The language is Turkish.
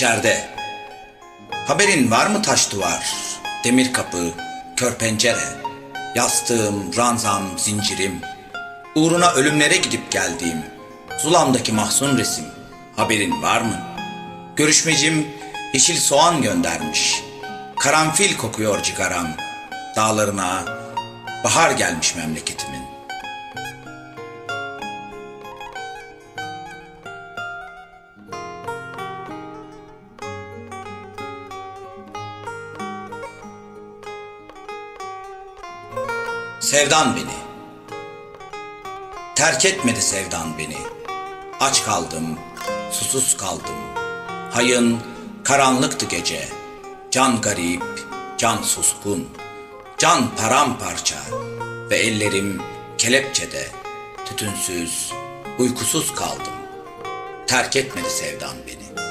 İçeride. Haberin var mı taş duvar, demir kapı, kör pencere, yastığım, ranzam, zincirim, uğruna ölümlere gidip geldiğim, zulamdaki mahzun resim, haberin var mı? Görüşmecim yeşil soğan göndermiş, karanfil kokuyor cigaram, dağlarına bahar gelmiş memleketimin. Sevdan beni. Terk etmedi sevdan beni. Aç kaldım, susuz kaldım. Hayın, karanlıktı gece. Can garip, can suskun. Can paramparça ve ellerim kelepçede. Tütünsüz, uykusuz kaldım. Terk etmedi sevdan beni.